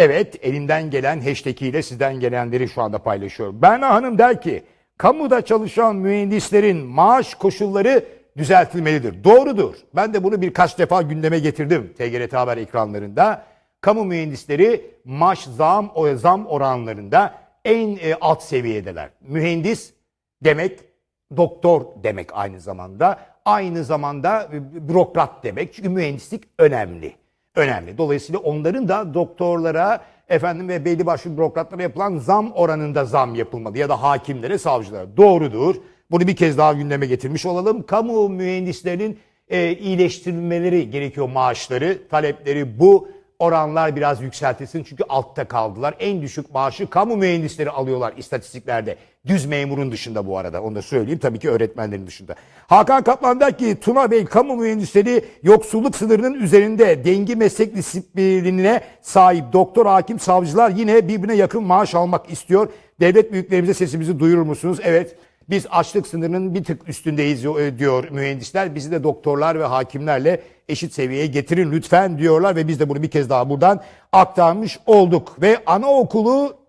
Evet, elimden gelen hashtag ile sizden gelenleri şu anda paylaşıyorum. Berna Hanım der ki, kamuda çalışan mühendislerin maaş koşulları düzeltilmelidir. Doğrudur. Ben de bunu birkaç defa gündeme getirdim TGRT Haber ekranlarında. Kamu mühendisleri maaş zam, o zam oranlarında en e, alt seviyedeler. Mühendis demek doktor demek aynı zamanda. Aynı zamanda e, bürokrat demek. Çünkü mühendislik önemli. Önemli. Dolayısıyla onların da doktorlara efendim ve belli başlı bürokratlara yapılan zam oranında zam yapılmalı ya da hakimlere, savcılara. Doğrudur. Bunu bir kez daha gündeme getirmiş olalım. Kamu mühendislerinin e, iyileştirilmeleri gerekiyor maaşları, talepleri bu oranlar biraz yükseltilsin çünkü altta kaldılar. En düşük maaşı kamu mühendisleri alıyorlar istatistiklerde. Düz memurun dışında bu arada onu da söyleyeyim tabii ki öğretmenlerin dışında. Hakan Kaplan der ki Tuna Bey kamu mühendisleri yoksulluk sınırının üzerinde dengi meslek disiplinine sahip doktor, hakim, savcılar yine birbirine yakın maaş almak istiyor. Devlet büyüklerimize sesimizi duyurur musunuz? Evet. Biz açlık sınırının bir tık üstündeyiz e, diyor mühendisler. Bizi de doktorlar ve hakimlerle eşit seviyeye getirin lütfen diyorlar ve biz de bunu bir kez daha buradan aktarmış olduk. Ve anaokulu